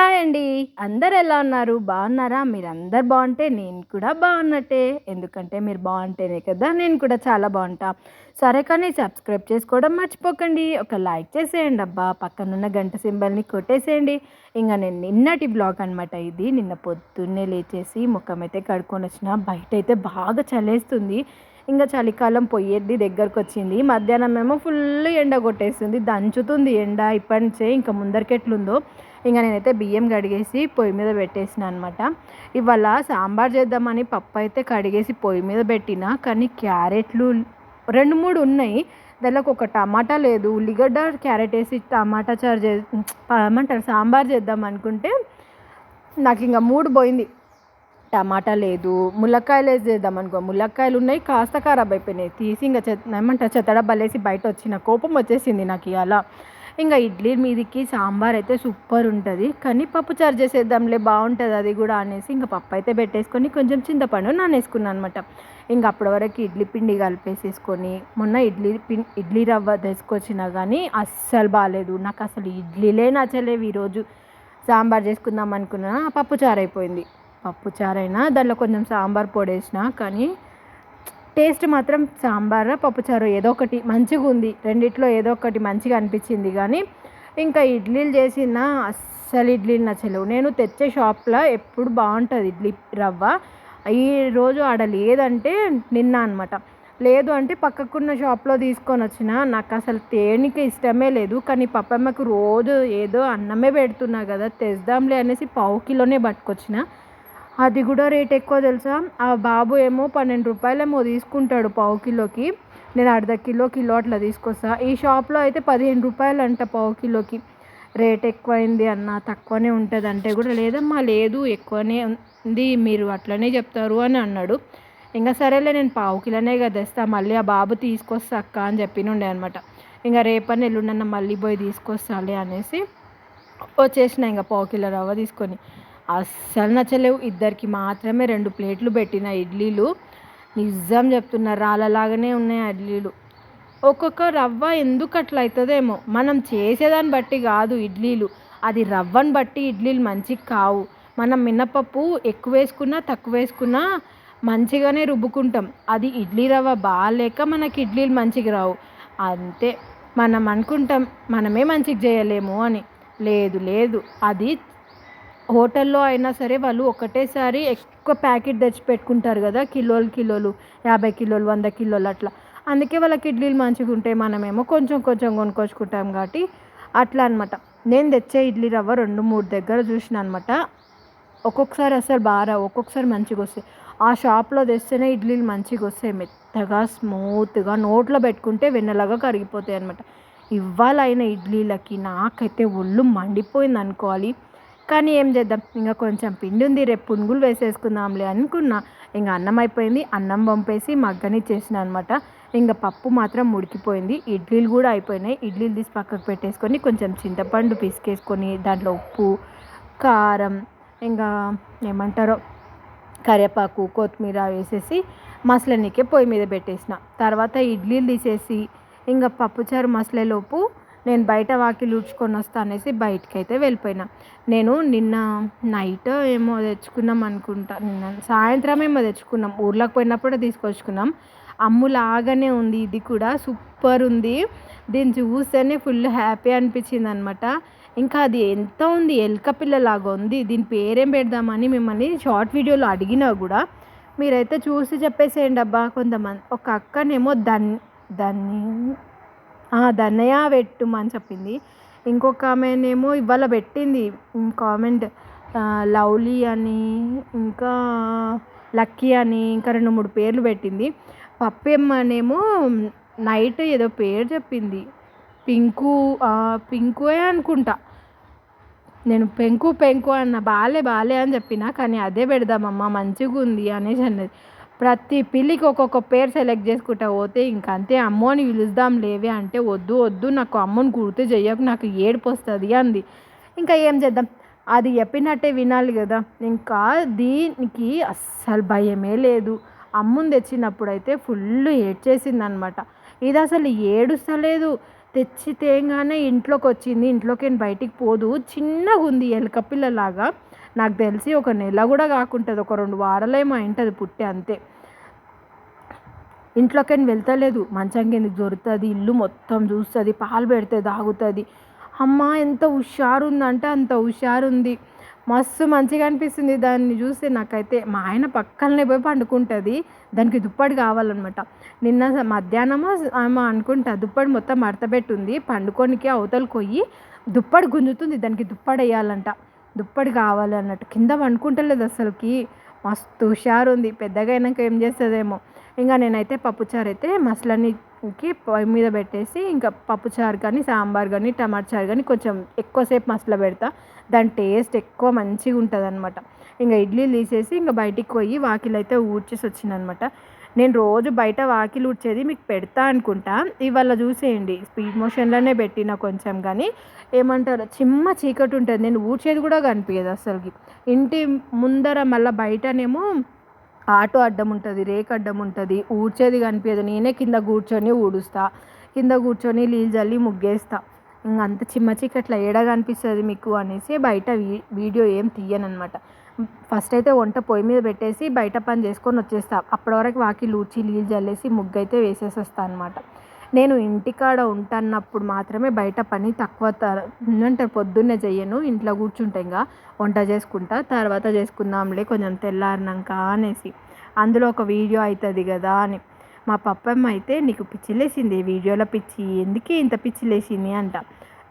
Hi అండి. అందరు ఎలా ఉన్నారు? బాగున్నారా? మీరందరు బాగుంటే నేను కూడా బాగున్నట్టే. ఎందుకంటే మీరు బాగుంటేనే కదా నేను కూడా చాలా బాగుంటా. సరే కానీ సబ్స్క్రైబ్ చేసుకోవడం మర్చిపోకండి. ఒక లైక్ చేసేయండి అబ్బా. పక్కనున్న గంట సింబల్ని కొట్టేసేయండి. ఇంకా నేను నిన్నటి బ్లాగ్ అనమాట ఇది. నిన్న పొద్దున్నే లేచేసి ముఖం అయితే కడుక్కొని వచ్చిన బయట అయితే బాగా చలేస్తుంది. ఇంకా చలికాలం పోయేది దగ్గరకు వచ్చింది మధ్యాహ్నం ఏమో ఫుల్ ఎండ కొట్టేస్తుంది. దంచుతుంది ఎండ ఇప్పటి నుంచే ఇంకా ముందరికి ఎట్లుందో ఇంకా నేనైతే బియ్యం కడిగేసి పొయ్యి మీద పెట్టేసిన అనమాట ఇవాళ సాంబార్ చేద్దామని పప్పు అయితే కడిగేసి పొయ్యి మీద పెట్టిన కానీ క్యారెట్లు రెండు మూడు ఉన్నాయి. దానికి ఒక టమాటా లేదు. ఉల్లిగడ్డ క్యారెట్ వేసి టమాటా చారు చే ఏమంటారు సాంబార్ చేద్దాం అనుకుంటే నాకు ఇంకా మూడు పోయింది. టమాటా లేదు. ములక్కాయలు వేసి చేద్దాం అనుకో. ములక్కాయలు ఉన్నాయి కాస్త ఖరాబ్ అయిపోయినాయి. తీసి ఇంకా చెత్త ఏమంటారు చెత్తడ బలేసి బయట వచ్చిన కోపం వచ్చేసింది నాకు ఇవాళ. ఇంకా ఇడ్లీ మీదికి సాంబార్ అయితే సూపర్ ఉంటుంది. కానీ పప్పు చారు చేసేద్దాంలే బాగుంటుంది అది కూడా అనేసి ఇంకా పప్పు అయితే పెట్టేసుకొని కొంచెం చింతపండు నానేసుకున్నాను అనమాట ఇంకా అప్పటి వరకు ఇడ్లీ పిండి కలిపేసేసుకొని మొన్న ఇడ్లీ పిం ఇడ్లీ రవ్వ తీసుకొచ్చినా కానీ అస్సలు బాగాలేదు నాకు అసలు ఇడ్లీలే నచ్చలేవు ఈరోజు. సాంబార్ చేసుకుందాం అనుకున్నా పప్పు చారు అయిపోయింది. పప్పు చారైనా దాంట్లో కొంచెం సాంబార్ పొడి వేసిన కానీ టేస్ట్ మాత్రం సాంబార్ పప్పుచారు ఏదో ఒకటి మంచిగా ఉంది. రెండిట్లో ఏదో ఒకటి మంచిగా అనిపించింది కానీ ఇంకా ఇడ్లీలు చేసిన అస్సలు ఇడ్లీలు నచ్చలేవు. నేను తెచ్చే షాప్లో ఎప్పుడు బాగుంటుంది ఇడ్లీ రవ్వ. ఈ రోజు ఆడ లేదంటే నిన్న అనమాట లేదు అంటే పక్కకున్న షాప్లో తీసుకొని వచ్చిన నాకు అసలు తేనికి ఇష్టమే లేదు. కానీ పప్పమ్మకు రోజు ఏదో అన్నమే పెడుతున్నా కదా తెద్దాంలే అనేసి పావు కిలోనే పట్టుకొచ్చిన. అది కూడా రేట్ ఎక్కువ తెలుసా? ఆ బాబు ఏమో పన్నెండు రూపాయలేమో తీసుకుంటాడు పావు కిలోకి. నేను అర్ధ కిలో కిలో అట్లా తీసుకొస్తా. ఈ షాప్లో అయితే పదిహేను రూపాయలు అంట పావు కిలోకి. రేట్ ఎక్కువైంది అన్న తక్కువనే ఉంటుంది అంటే కూడా లేదమ్మా లేదు ఎక్కువనే ఉంది మీరు అట్లనే చెప్తారు అని అన్నాడు. ఇంకా సరేలే నేను పావు కిలోనే కదా తెస్తా మళ్ళీ ఆ బాబు తీసుకొస్తా అక్క అని చెప్పినుండే అనమాట ఇంకా రేపని ఎల్లుండన్న మళ్ళీ పోయి తీసుకొస్తాలే అనేసి వచ్చేసిన ఇంకా పావు కిలో రవ్వ తీసుకొని. అస్సలు నచ్చలేవు. ఇద్దరికి మాత్రమే రెండు ప్లేట్లు పెట్టిన ఇడ్లీలు. నిజం చెప్తున్నా రాళ్ళలాగానే ఉన్నాయి ఇడ్లీలు. ఒక్కొక్క రవ్వ ఎందుకు అట్లా అవుతుందేమో మనం చేసేదాన్ని బట్టి కాదు ఇడ్లీలు. అది రవ్వను బట్టి ఇడ్లీలు మంచిగా కావు. మనం మినపప్పు ఎక్కువ వేసుకున్నా తక్కువ వేసుకున్నా మంచిగానే రుబ్బుకుంటాం. అది ఇడ్లీ రవ్వ బాగాలేక మనకి ఇడ్లీలు మంచిగా రావు. అంతే. మనం అనుకుంటాం మనమే మంచిగా చేయలేము అని. లేదు లేదు. అది హోటల్లో అయినా సరే వాళ్ళు ఒకటేసారి ఎక్కువ ప్యాకెట్ తెచ్చి పెట్టుకుంటారు కదా కిలోలు కిలోలు యాభై కిలోలు వంద కిలోలు అట్లా. అందుకే వాళ్ళకి ఇడ్లీలు మంచిగా ఉంటాయి మనమేమో కొంచెం కొంచెం కొనుక్కొచ్చుకుంటాం కాబట్టి అట్లా అనమాట నేను తెచ్చే ఇడ్లీ రవ్వ రెండు మూడు దగ్గర చూసిన అనమాట ఒక్కొక్కసారి అసలు బాగా ఒక్కొక్కసారి మంచిగా వస్తాయి. ఆ షాప్లో తెస్తేనే ఇడ్లీలు మంచిగా వస్తాయి మెత్తగా స్మూత్గా నోట్లో పెట్టుకుంటే వెన్నలాగా కరిగిపోతాయి అనమాట ఇవ్వాలైన ఇడ్లీలకి నాకైతే ఒళ్ళు మండిపోయింది అనుకోవాలి. కానీ ఏం చేద్దాం? ఇంకా కొంచెం పిండి ఉంది రేపు పునుగులు వేసేసుకుందాంలే అనుకున్నా. ఇంకా అన్నం అయిపోయింది అన్నం పంపేసి మగ్గని చేసిన అనమాట ఇంకా పప్పు మాత్రం ఉడికిపోయింది ఇడ్లీలు కూడా అయిపోయినాయి. ఇడ్లీలు తీసి పక్కకు పెట్టేసుకొని కొంచెం చింతపండు పిసికేసుకొని దాంట్లో ఉప్పు కారం ఇంకా ఏమంటారో కరివేపాకు కొత్తిమీర వేసేసి మసలనికే పొయ్యి మీద పెట్టేసిన. తర్వాత ఇడ్లీలు తీసేసి ఇంకా పప్పుచారు మసలేలోపు నేను బయట వాకిలి ఊడ్చుకొని వస్తా అనేసి బయటకి అయితే వెళ్ళిపోయినా. నేను నిన్న నైట్ ఏమో తెచ్చుకున్నాం అనుకుంటా. నిన్న సాయంత్రం ఏమో తెచ్చుకున్నాం. ఊర్లోకి పోయినప్పుడు తీసుకొచ్చుకున్నాం. అమ్ములాగానే ఉంది. ఇది కూడా సూపర్ ఉంది. దీన్ని చూస్తేనే ఫుల్ హ్యాపీ అనిపించింది అనమాట ఇంకా అది ఎంత ఉంది? ఎల్క పిల్లలాగా ఉంది. దీని పేరేం పెడదామని మిమ్మల్ని షార్ట్ వీడియోలో అడిగినా కూడా మీరైతే చూసి చెప్పేసేయండి అబ్బా. కొంతమంది ఒక అక్కనేమో దాన్ని దాన్ని ధనయ పెట్టుమని చెప్పింది. ఇంకొక ఆమెనేమో ఇవాళ పెట్టింది. కామెంట్ లవ్లీ అని ఇంకా లక్కీ అని ఇంకా రెండు మూడు పేర్లు పెట్టింది. పప్పమ్మనేమో నైట్ ఏదో పేరు చెప్పింది. పింకు పింకుయే అనుకుంటా. నేను పెంకు పెంకు అన్న బాలే బాలే అని చెప్పిన కానీ అదే పెడదామమ్మా మంచిగా ఉంది అనేసి అన్నది. ప్రతి పిల్లికి ఒక్కొక్క పేరు సెలెక్ట్ చేసుకుంటా పోతే ఇంకా అంతే అమ్మోని పిలుద్దాం లేవే అంటే వద్దు వద్దు నాకు అమ్మని గుర్తు చెయ్యకు నాకు ఏడుపు వస్తుంది అంది. ఇంకా ఏం చేద్దాం? అది చెప్పినట్టే వినాలి కదా. ఇంకా దీనికి అస్సలు భయమే లేదు. అమ్ముని తెచ్చినప్పుడు అయితే ఫుల్ ఏడ్చేసింది అనమాట ఇది అసలు ఏడుస్తలేదు. తెచ్చి తేగానే ఇంట్లోకి వచ్చింది ఇంట్లోకి బయటికి పోదు. చిన్నగా ఉంది ఎలక పిల్లలాగా. నాకు తెలిసి ఒక నెల కూడా కాకుంటుంది. ఒక రెండు వారాలేమో అయింటుంది పుట్టి అంతే. ఇంట్లోకి వెళ్తలేదు. మంచం కిందకి జొరుతుంది ఇల్లు మొత్తం చూస్తుంది పాలు పెడితే తాగుతుంది. అమ్మ ఎంత హుషారు ఉందంటే అంత హుషారు ఉంది మస్తు మంచిగా అనిపిస్తుంది దాన్ని చూస్తే. నాకైతే మా ఆయన పక్కనే పోయి పండుకుంటుంది. దానికి దుప్పటి కావాలన్నమాట. నిన్న మధ్యాహ్నమో ఆమె అనుకుంటా దుప్పటి మొత్తం మడతబెట్టుంది పండుకోనికి అవతలకి పోయి దుప్పటి గుంజుతుంది. దానికి దుప్పటి వేయాలంట దుప్పటి కావాలి అన్నట్టు కింద పండుకుంటలేదు అసలుకి. మస్తు హుషారు ఉంది పెద్దగా అయినాక ఏం చేస్తుందేమో. ఇంకా నేనైతే పప్పుచారు అయితే మసలనికి పొయ్యి మీద పెట్టేసి ఇంకా పప్పుచారు కానీ సాంబార్ కానీ టమాటా చారు కానీ కొంచెం ఎక్కువసేపు మసల పెడతా. దాని టేస్ట్ ఎక్కువ మంచిగా ఉంటుంది అనమాట ఇంకా ఇడ్లీలు తీసేసి ఇంకా బయటికి పోయి వాకిలు అయితే ఊడ్చేసి వచ్చిందనమాట నేను రోజు బయట వాకిలు ఊడ్చేది మీకు పెడతా అనుకుంటా. ఇవాళ చూసేయండి. స్పీడ్ మోషన్లోనే పెట్టిన కొంచెం కానీ. ఏమంటారు? చిమ్మ చీకటి ఉంటుంది. నేను ఊడ్చేది కూడా కనిపించదు అసలుకి ఇంటి ముందర మళ్ళీ బయటనేమో ఆటో అడ్డం ఉంటుంది రేకు అడ్డం ఉంటుంది ఊడ్చేది కనిపించదు నేనే కింద కూర్చొని ఊడుస్తా కింద కూర్చొని నీళ్ళు చల్లి ముగ్గేస్తా. ఇంక అంత చిమ్మ చీకట్ల ఏడ కనిపిస్తుంది మీకు అనేసి బయట వీడియో ఏం తీయనమాట ఫస్ట్ అయితే వంట పొయ్యి మీద పెట్టేసి బయట పని చేసుకొని వచ్చేస్తా. అప్పటి వరకు వాకి లూచి నీళ్ళు చల్లేసి ముగ్గు అయితే వేసేసి వస్తా అనమాట నేను ఇంటికాడ ఉంటున్నప్పుడు మాత్రమే బయట పని తక్కువ అంటే పొద్దున్నే చెయ్యను. ఇంట్లో కూర్చుంటే ఇంకా వంట చేసుకుంటా తర్వాత చేసుకుందాంలే కొంచెం తెల్లారినాక అనేసి. అందులో ఒక వీడియో అవుతుంది కదా అని. మా పప్పమ్మ అయితే నీకు పిచ్చిలేసింది వీడియోలో పిచ్చి. ఎందుకే ఇంత పిచ్చిలేసింది? అంట.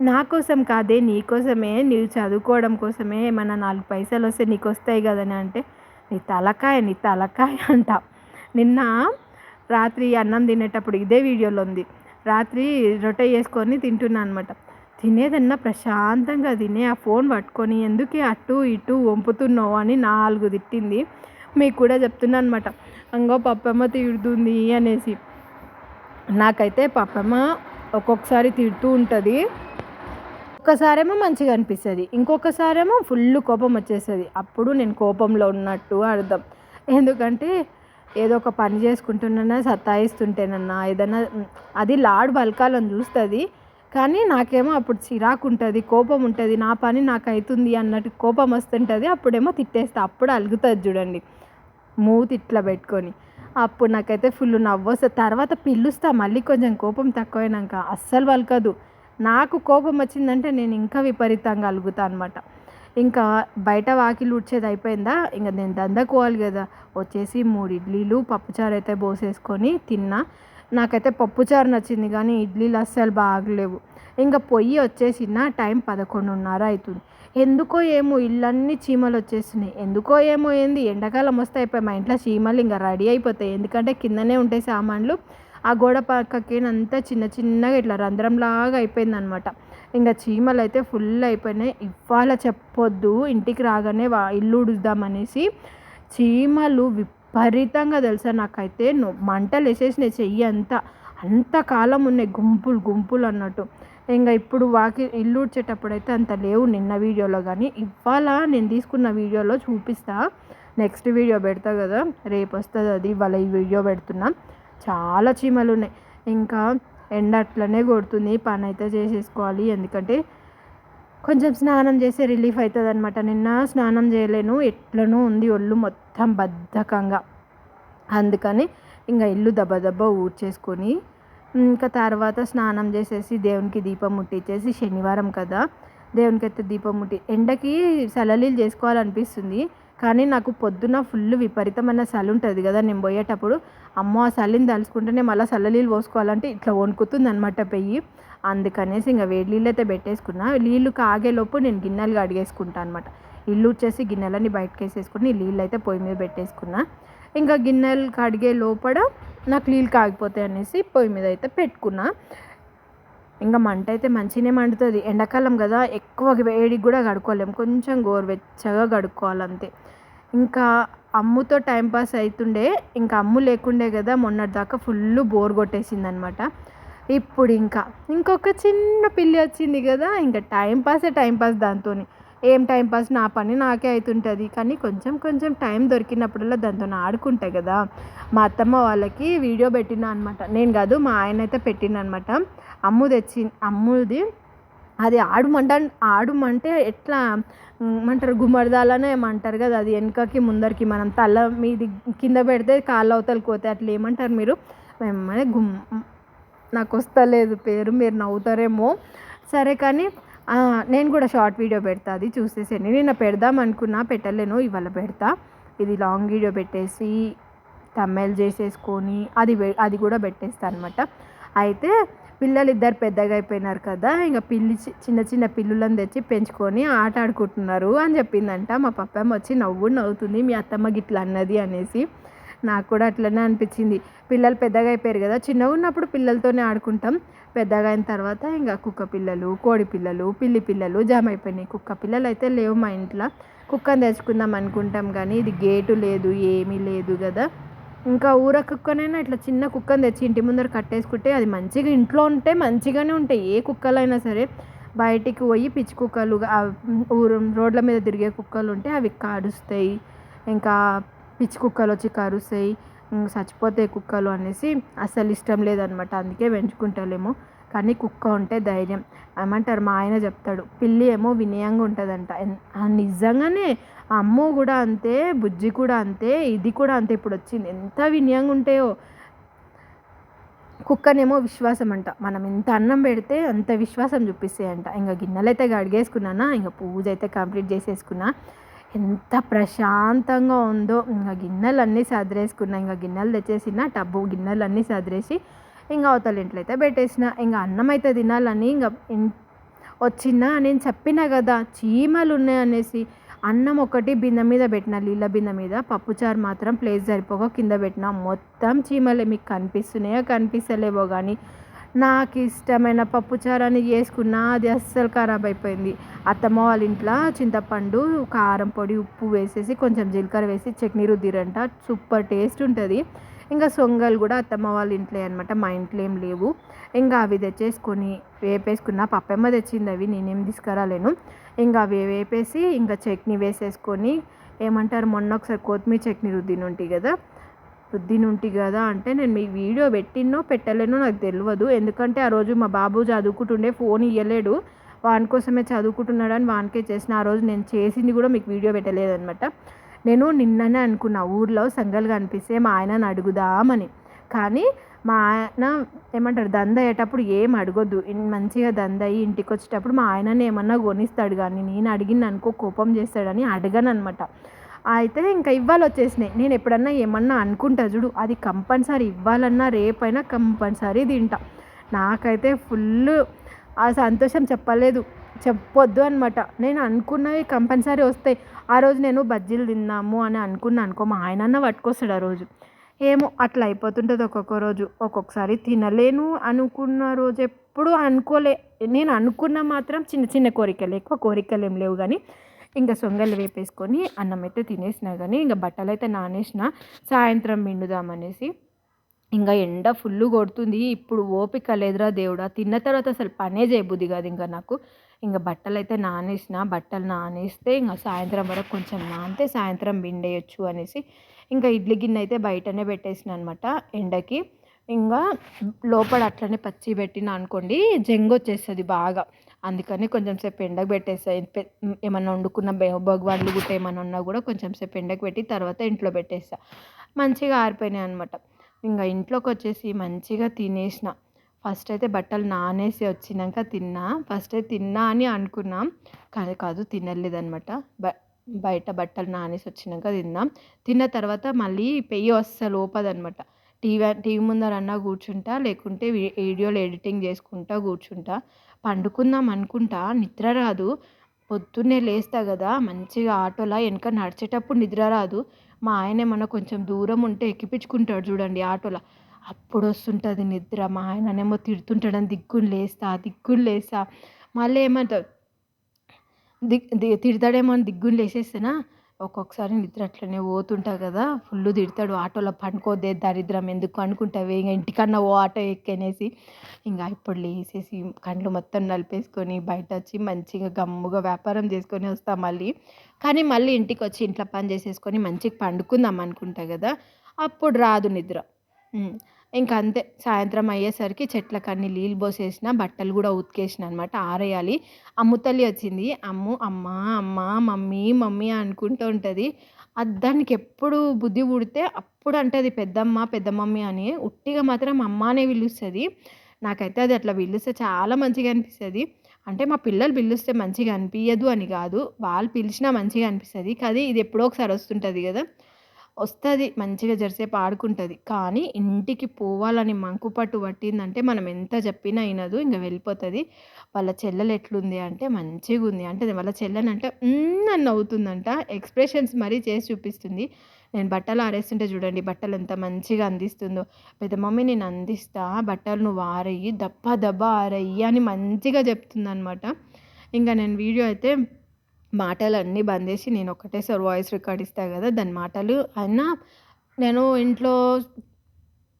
నా కోసం కాదే నీకోసమే నీవు చదువుకోవడం కోసమే. ఏమన్నా నాలుగు పైసలు వస్తే నీకు వస్తాయి కదని అంటే నీ తలకాయ నీ తలకాయ అంట. నిన్న రాత్రి అన్నం తినేటప్పుడు ఇదే వీడియోలో ఉంది. రాత్రి రొట్టె చేసుకొని తింటున్నా అనమాట తినేదన్నా ప్రశాంతంగా తినే ఆ ఫోన్ పట్టుకొని ఎందుకే అటు ఇటు వంపుతున్నావు అని నాలుగు తిట్టింది. మీకు కూడా చెప్తున్నా అనమాట అంగో పప్పమ్మ తిడుతుంది అనేసి. నాకైతే పప్పమ్మ ఒక్కొక్కసారి తిడుతూ ఉంటుంది. ఒక్కసారేమో మంచిగా అనిపిస్తుంది. ఇంకొకసారేమో ఫుల్ కోపం వచ్చేస్తుంది. అప్పుడు నేను కోపంలో ఉన్నట్టు అర్థం. ఎందుకంటే ఏదో ఒక పని చేసుకుంటున్నా సతాయిస్తుంటేనన్నా ఏదన్నా అది లాడ్ బలకాలని చూస్తుంది. కానీ నాకేమో అప్పుడు చిరాకు ఉంటుంది కోపం ఉంటుంది నా పని నాకు అవుతుంది అన్నట్టు కోపం వస్తుంటుంది అప్పుడేమో తిట్టేస్తా అప్పుడు అలుగుతుంది చూడండి. మూతి ఇట్లా పెట్టుకొని. అప్పుడు నాకైతే ఫుల్ నవ్వు వస్తుంది తర్వాత పిలుస్తా మళ్ళీ కొంచెం కోపం తక్కువైనాక. అస్సలు పలకదు నాకు కోపం వచ్చిందంటే నేను ఇంకా విపరీతంగా అలుగుతా అనమాట ఇంకా బయట వాకిలు ఉడ్చేది అయిపోయిందా? ఇంకా నేను దందకోవాలి కదా. వచ్చేసి మూడు ఇడ్లీలు పప్పుచారు అయితే పోసేసుకొని తిన్నా. నాకైతే పప్పుచారు నచ్చింది కానీ ఇడ్లీలు అస్సలు బాగలేవు. ఇంకా పొయ్యి వచ్చేసిన టైం పదకొండున్నర అవుతుంది ఎందుకో ఏమో ఇళ్ళన్నీ చీమలు వచ్చేస్తున్నాయి. ఎందుకో ఏమో ఏంది? ఎండాకాలం వస్తే అయిపోయి మా ఇంట్లో చీమలు ఇంకా రెడీ అయిపోతాయి. ఎందుకంటే కిందనే ఉంటాయి సామాన్లు. ఆ గోడ పక్కకి అంతా చిన్న చిన్నగా ఇట్లా రంధ్రంలాగా అయిపోయిందనమాట. ఇంకా చీమలు అయితే ఫుల్ అయిపోయినాయి. ఇవాళ చెప్పొద్దు ఇంటికి రాగానే వా ఇల్లు ఉడుద్దామనేసి చీమలు విపరీతంగా తెలుసా నాకైతే మంటలు వేసేసినాయి చెయ్యి అంతా. అంతకాలం ఉన్నాయి గుంపులు గుంపులు అన్నట్టు. ఇంకా ఇప్పుడు వాకి ఇల్లు ఉడిచేటప్పుడు అయితే అంత లేవు నిన్న వీడియోలో కానీ ఇవాళ నేను తీసుకున్న వీడియోలో చూపిస్తా. నెక్స్ట్ వీడియో పెడతా కదా రేపు వస్తుంది అది ఇవాళ ఈ వీడియో పెడుతున్నా. చాలా చీమలు ఉన్నాయి. ఇంకా ఎండ అట్లనే కొడుతుంది. పని అయితే చేసేసుకోవాలి. ఎందుకంటే కొంచెం స్నానం చేస్తే రిలీఫ్ అవుతుంది అనమాట నిన్న స్నానం చేయలేను. ఎట్లనో ఉంది ఒళ్ళు మొత్తం బద్ధకంగా. అందుకని ఇంకా ఇల్లు దెబ్బ దెబ్బ ఊడ్చేసుకొని ఇంకా తర్వాత స్నానం చేసేసి దేవునికి దీపం ముట్టించేసి శనివారం కదా. దేవునికి అయితే దీపం ముట్టి ఎండకి సలలీలు చేసుకోవాలనిపిస్తుంది. కానీ నాకు పొద్దున ఫుల్ విపరీతమైన చలి ఉంటుంది కదా. నేను పోయేటప్పుడు అమ్మో ఆ తలుచుకుంటేనే మళ్ళీ చల్లనీళ్ళు పోసుకోవాలంటే ఇట్లా వణుకుతుంది అనమాట పెయ్యి. అందుకనేసి ఇంకా వేడి నీళ్ళు అయితే పెట్టేసుకున్నా. నీళ్ళు కాగేలోపు నేను గిన్నెలు కడిగేసుకుంటాను అనమాట ఇల్లు వచ్చేసి గిన్నెలన్నీ బయటకు వేసేసుకుని నీళ్ళు అయితే పొయ్యి మీద పెట్టేసుకున్నా. ఇంకా గిన్నెలు కడిగే లోపల నాకు నీళ్ళు కాగిపోతాయి అనేసి పొయ్యి మీద అయితే పెట్టుకున్నా. ఇంకా మంట అయితే మంచిగానే మండుతుంది. ఎండాకాలం కదా ఎక్కువ వేడికి కూడా కడుక్కోలేము కొంచెం గోరువెచ్చగా కడుక్కోవాలంతే. ఇంకా అమ్ముతో టైంపాస్ అవుతుండే ఇంకా అమ్ము లేకుండే కదా మొన్నటి దాకా ఫుల్ బోర్ కొట్టేసింది అనమాట ఇప్పుడు ఇంకా ఇంకొక చిన్న పిల్లి వచ్చింది కదా ఇంకా టైంపాసే టైంపాస్ దాంతో ఏం టైంపాస్ నా పని నాకే అవుతుంటుంది కానీ కొంచెం కొంచెం టైం దొరికినప్పుడల్లా దాంతో ఆడుకుంటాయి కదా. మా అత్తమ్మ వాళ్ళకి వీడియో పెట్టిన అనమాట నేను కాదు మా ఆయన అయితే పెట్టిన అనమాట అమ్ము తెచ్చి అమ్ముది అది ఆడమంట ఆడుమంటే ఎట్లా ఏమంటారు గుమ్మర్దాలనే ఏమంటారు కదా అది వెనకకి ముందరికి మనం తల మీది కింద పెడితే కాళ్ళు అవతలకి పోతే అట్లా ఏమంటారు మీరు? మేము గుమ్ నాకు వస్తలేదు పేరు మీరు నవ్వుతారేమో. సరే కానీ నేను కూడా షార్ట్ వీడియో పెడతా అది చూసేసేయండి. నిన్న పెడదాం అనుకున్నా పెట్టలేను ఇవాళ పెడతా. ఇది లాంగ్ వీడియో పెట్టేసి తమ్మెల్ చేసేసుకొని అది అది కూడా పెట్టేస్తాను అనమాట అయితే పిల్లలు ఇద్దరు పెద్దగా అయిపోయినారు కదా ఇంకా పిల్లి చిన్న చిన్న పిల్లులను తెచ్చి పెంచుకొని ఆట ఆడుకుంటున్నారు అని చెప్పిందంట. మా పప్పమ్మ వచ్చి నవ్వు నవ్వుతుంది మీ అత్తమ్మ గిట్లా అన్నది అనేసి. నాకు కూడా అట్లనే అనిపించింది. పిల్లలు పెద్దగా అయిపోయారు కదా చిన్నగా ఉన్నప్పుడు పిల్లలతోనే ఆడుకుంటాం. పెద్దగా అయిన తర్వాత ఇంకా కుక్క పిల్లలు కోడి పిల్లలు పిల్లి పిల్లలు జమ అయిపోయినాయి. కుక్క పిల్లలు అయితే లేవు మా ఇంట్లో. కుక్కని తెచ్చుకుందాం అనుకుంటాం కానీ ఇది గేటు లేదు ఏమీ లేదు కదా. ఇంకా ఊర కుక్కనైనా ఇట్లా చిన్న కుక్కని తెచ్చి ఇంటి ముందర కట్టేసుకుంటే అది మంచిగా ఇంట్లో ఉంటే మంచిగానే ఉంటాయి. ఏ కుక్కలైనా సరే బయటికి పోయి పిచ్చి కుక్కలు ఊరు రోడ్ల మీద తిరిగే కుక్కలు ఉంటే అవి కాడుస్తాయి ఇంకా పిచ్చి కుక్కలు వచ్చి కరుస్తాయి. చచ్చిపోతాయి కుక్కలు అనేసి అసలు ఇష్టం లేదనమాట అందుకే పెంచుకుంటలేము. కానీ కుక్క ఉంటే ధైర్యం. ఏమంటారు? మా ఆయన చెప్తాడు పిల్లి ఏమో వినయంగా ఉంటుందంట. నిజంగానే అమ్ము కూడా అంతే బుజ్జి కూడా అంతే ఇది కూడా అంతే. ఇప్పుడు వచ్చింది ఎంత వినయంగా ఉంటాయో. కుక్కనేమో విశ్వాసం అంట. మనం ఎంత అన్నం పెడితే అంత విశ్వాసం చూపిస్తాయంట. ఇంకా గిన్నెలు అయితే గడిగేసుకున్నానా ఇంకా పూజ అయితే కంప్లీట్ చేసేసుకున్నా. ఎంత ప్రశాంతంగా ఉందో. ఇంకా గిన్నెలు అన్నీ సదిరేసుకున్నా ఇంకా గిన్నెలు తెచ్చేసిన టబ్బు గిన్నెలు అన్నీ సదిరేసి ఇంకా అవతల ఇంట్లో అయితే పెట్టేసిన ఇంకా అన్నం అయితే తినాలని ఇంకా వచ్చినా నేను చెప్పిన కదా చీమలు ఉన్నాయి అనేసి అన్నం ఒకటి బిందె మీద పెట్టిన నీళ్ళ బిందె మీద పప్పుచారు మాత్రం ప్లేస్ సరిపోగా కింద పెట్టిన మొత్తం చీమలే మీకు కనిపిస్తున్నాయో కనిపిస్తలేవో కానీ నాకు ఇష్టమైన పప్పుచారు అని చేసుకున్నా అది అస్సలు ఖరాబ్ అయిపోయింది. అత్తమ్మ వాళ్ళ ఇంట్లో చింతపండు కారం పొడి ఉప్పు వేసేసి కొంచెం జీలకర్ర వేసి చట్నీ రుద్దిరంట సూపర్ టేస్ట్ ఉంటుంది. ఇంకా సొంగలు కూడా అత్తమ్మ వాళ్ళ ఇంట్లో అనమాట మా ఇంట్లో ఏం లేవు. ఇంకా అవి తెచ్చేసుకొని వేపేసుకున్న పప్పమ్మ తెచ్చింది అవి నేనేం తీసుకురాలేను. ఇంకా అవి వేపేసి ఇంకా చట్నీ వేసేసుకొని ఏమంటారు మొన్న ఒకసారి కొత్తిమీర చట్నీ రుద్దిని ఉంటాయి కదా? రుద్దిని ఉంటాయి కదా అంటే నేను మీ వీడియో పెట్టినో పెట్టలేనో నాకు తెలియదు ఎందుకంటే ఆ రోజు మా బాబు చదువుకుంటుండే ఫోన్ ఇవ్వలేడు వాని కోసమే చదువుకుంటున్నాడని వానికే చేసిన. ఆ రోజు నేను చేసింది కూడా మీకు వీడియో పెట్టలేదనమాట నేను నిన్ననే అనుకున్నా ఊర్లో సంగలు కనిపిస్తే మా ఆయనను అడుగుదామని. కానీ మా ఆయన ఏమంటారు దంద అయ్యేటప్పుడు ఏం అడగొద్దు. మంచిగా దంద అయ్యి ఇంటికి వచ్చేటప్పుడు మా ఆయనని ఏమన్నా కొనిస్తాడు కానీ నేను అడిగింది అనుకో కోపం చేస్తాడని అడగను అనమాట అయితే ఇంకా ఇవ్వాలి వచ్చేసినాయి. నేను ఎప్పుడన్నా ఏమన్నా అనుకుంటా చూడు అది కంపల్సరీ ఇవ్వాలన్నా రేపైనా కంపల్సరీ తింటా. నాకైతే ఫుల్ ఆ సంతోషం చెప్పలేదు. చెప్పొద్దు అనమాట నేను అనుకున్నవి కంపల్సరీ వస్తాయి. ఆ రోజు నేను బజ్జీలు తిన్నాము అని అనుకున్నా అనుకో మా ఆయనన్న పట్టుకొస్తాడు ఆ రోజు. ఏమో అట్లా అయిపోతుంటుంది ఒక్కొక్క రోజు. ఒక్కొక్కసారి తినలేను అనుకున్న రోజు ఎప్పుడు అనుకోలే. నేను అనుకున్న మాత్రం చిన్న చిన్న కోరికలు ఎక్కువ కోరికలు ఏం లేవు కానీ ఇంకా సొంగలు వేపేసుకొని అన్నం అయితే తినేసిన కానీ ఇంకా బట్టలు అయితే నానేసిన సాయంత్రం పిండుదామనేసి ఇంకా ఎండ ఫుల్ కొడుతుంది. ఇప్పుడు ఓపిక లేదురా దేవుడా. తిన్న తర్వాత అసలు పనే చేయబుద్ది కాదు ఇంకా నాకు. ఇంకా బట్టలు అయితే నానేసిన. బట్టలు నానేస్తే ఇంకా సాయంత్రం వరకు కొంచెం నానితే సాయంత్రం పిండేయచ్చు అనేసి ఇంకా ఇడ్లీ గిన్నె అయితే బయటనే పెట్టేసిన అనమాట ఎండకి. ఇంకా లోపల అట్లనే పచ్చి పెట్టిన అనుకోండి జంగు వచ్చేస్తుంది బాగా. అందుకని కొంచెం సేపు ఎండకు పెట్టేస్తాయి ఏమన్నా వండుకున్న భగవాన్లు గుట్ట ఏమన్నా ఉన్నా కూడా కొంచెం సేపు ఎండకు పెట్టి తర్వాత ఇంట్లో పెట్టేస్తా మంచిగా ఆరిపోయినాయి అనమాట ఇంకా ఇంట్లోకి వచ్చేసి మంచిగా తినేసిన. ఫస్ట్ అయితే బట్టలు నానేసి వచ్చినాక తిన్నా. ఫస్ట్ అయితే తిన్నా అని అనుకున్నాం. కానీ కాదు తినలేదనమాట బ బయట బట్టలు నానేసి వచ్చినాక తిన్నాం. తిన్న తర్వాత మళ్ళీ పెయ్యి వస్తా లోపదనమాట టీవీ టీవీ ముందరన్నా కూర్చుంటా లేకుంటే వీడియోలు ఎడిటింగ్ చేసుకుంటా కూర్చుంటా. పండుకుందాం అనుకుంటా నిద్ర రాదు. పొద్దున్నే లేస్తా కదా మంచిగా ఆటోలా వెనక నడిచేటప్పుడు నిద్ర రాదు. మా ఆయన ఏమన్నా కొంచెం దూరం ఉంటే ఎక్కిపించుకుంటాడు చూడండి ఆటోలో. అప్పుడు వస్తుంటుంది నిద్ర. మా ఆయననేమో తిడుతుంటాడని దిగ్గుని లేస్తా దిగ్గుని లేస్తా. మళ్ళీ ఏమంటారు దిగ్ తిడతాడేమో అని దిగ్గుని లేసేస్తానా? ఒక్కొక్కసారి నిద్ర అట్లనే పోతుంటా కదా ఫుల్ తిడతాడు ఆటోలో పండుకోదే దరిద్రం ఎందుకు అనుకుంటావే ఇంకా ఇంటికన్నా ఓ ఆటో ఎక్కనేసి ఇంకా ఇప్పుడు లేసేసి కండ్లు మొత్తం నలిపేసుకొని బయట వచ్చి మంచిగా గమ్ముగా వ్యాపారం చేసుకొని వస్తాం మళ్ళీ. కానీ మళ్ళీ ఇంటికి వచ్చి ఇంట్లో పని చేసేసుకొని మంచిగా పండుకుందాం అనుకుంటా కదా అప్పుడు రాదు నిద్ర. ఇంకా అంతే. సాయంత్రం అయ్యేసరికి చెట్లకు అన్ని నీళ్ళు పోసేసిన బట్టలు కూడా ఉతికేసిన అనమాట ఆరేయాలి అమ్ముతల్లి వచ్చింది అమ్ము అమ్మ అమ్మ మమ్మీ మమ్మీ అనుకుంటూ ఉంటుంది. అది దానికి ఎప్పుడు బుద్ధి పుడితే అప్పుడు అంటది పెద్దమ్మ పెద్ద మమ్మీ అని. ఉట్టిగా మాత్రం అమ్మ అనే పిలుస్తుంది. నాకైతే అది అట్లా పిలిస్తే చాలా మంచిగా అనిపిస్తుంది. అంటే మా పిల్లలు పిలిస్తే మంచిగా అనిపించదు అని కాదు. వాళ్ళు పిలిచినా మంచిగా అనిపిస్తుంది. కానీ ఇది ఎప్పుడో ఒకసారి వస్తుంటుంది కదా. వస్తుంది మంచిగా జరసేపు ఆడుకుంటుంది. కానీ ఇంటికి పోవాలని మంకుపట్టు పట్టిందంటే మనం ఎంత చెప్పినా అయినదు ఇంకా వెళ్ళిపోతుంది. వాళ్ళ చెల్లెలు ఎట్లుంది అంటే మంచిగా ఉంది అంటే వాళ్ళ చెల్లెని అంటే అని నవ్వుతుందంట. ఎక్స్ప్రెషన్స్ మరీ చేసి చూపిస్తుంది. నేను బట్టలు ఆరేస్తుంటే చూడండి బట్టలు ఎంత మంచిగా అందిస్తుందో. పెద్ద మమ్మీ నేను అందిస్తా బట్టలు నువ్వు ఆరయ్యి దప్ప దబ్బ ఆరయ్యి అని మంచిగా చెప్తుందనమాట. ఇంకా నేను వీడియో అయితే మాటలన్నీ బంద్ చేసి నేను ఒకటేసారి వాయిస్ రికార్డ్ ఇస్తాను కదా దాని మాటలు అయినా నేను ఇంట్లో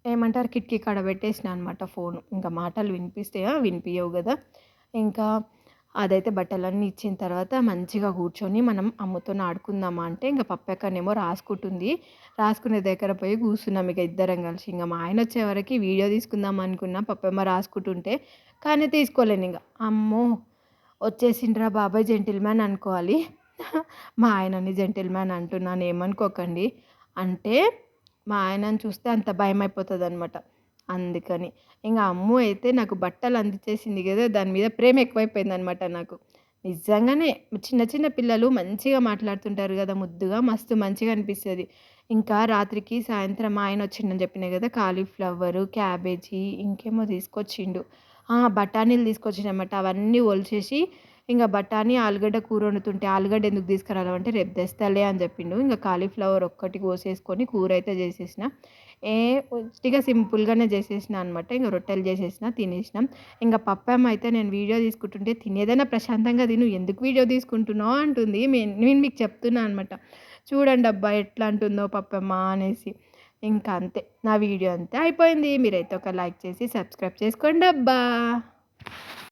ఏమంటారు కిటికీ కాడ పెట్టేసిన అనమాట ఫోన్. ఇంకా మాటలు వినిపిస్తే వినిపించవు కదా. ఇంకా అదైతే బట్టలన్నీ ఇచ్చిన తర్వాత మంచిగా కూర్చొని మనం అమ్మతో ఆడుకుందామా అంటే ఇంకా పప్పెక్కనేమో రాసుకుంటుంది. రాసుకునే దగ్గర పోయి కూర్చున్నాం ఇక ఇద్దరం కలిసి. ఇంకా మా ఆయన వచ్చే వరకు వీడియో తీసుకుందాం అనుకున్నా పప్పెమ్మ రాసుకుంటుంటే కానీ తీసుకోలేను ఇంకా అమ్మో! వచ్చేసిండ్రా బాబాయ్ జెంటిల్మ్యాన్ అనుకోవాలి. మా ఆయనని జెంటిల్మ్యాన్ అంటున్నాను ఏమనుకోకండి. అంటే మా ఆయనని చూస్తే అంత భయం అయిపోతుంది అనమాట అందుకని ఇంకా అమ్ము అయితే నాకు బట్టలు అందించేసింది కదా దాని మీద ప్రేమ ఎక్కువైపోయింది అనమాట నాకు. నిజంగానే చిన్న చిన్న పిల్లలు మంచిగా మాట్లాడుతుంటారు కదా ముద్దుగా మస్తు మంచిగా అనిపిస్తుంది. ఇంకా రాత్రికి సాయంత్రం ఆయన వచ్చిండని చెప్పిన కదా కాలీఫ్లవరు క్యాబేజీ ఇంకేమో తీసుకొచ్చిండు. బఠానీలు తీసుకొచ్చిండనమాట అవన్నీ ఒలిచేసి ఇంకా బఠానీ ఆలుగడ్డ కూర వండుతుంటే ఆలుగడ్డ ఎందుకు తీసుకురావాలంటే రేపు తెస్తాలే అని చెప్పిండు. ఇంకా కాలీఫ్లవర్ ఒక్కటి కోసేసుకొని కూర అయితే చేసేసిన. ఏ ఉట్టిగా సింపుల్గానే చేసేసిన అనమాట ఇంకా రొట్టెలు చేసేసిన తినేసినాం. ఇంకా పప్పమ్మ అయితే నేను వీడియో తీసుకుంటుంటే తినేదైనా ప్రశాంతంగా తిను. ఎందుకు వీడియో తీసుకుంటున్నావు అంటుంది. నేను మీకు చెప్తున్నా అనమాట చూడండి అబ్బా ఎట్లా అంటుందో పప్పమ్మ అనేసి. ఇంకా అంతే నా వీడియో అంతే అయిపోయింది. మీరైతే ఒక లైక్ చేసి సబ్స్క్రైబ్ చేసుకోండి అబ్బా.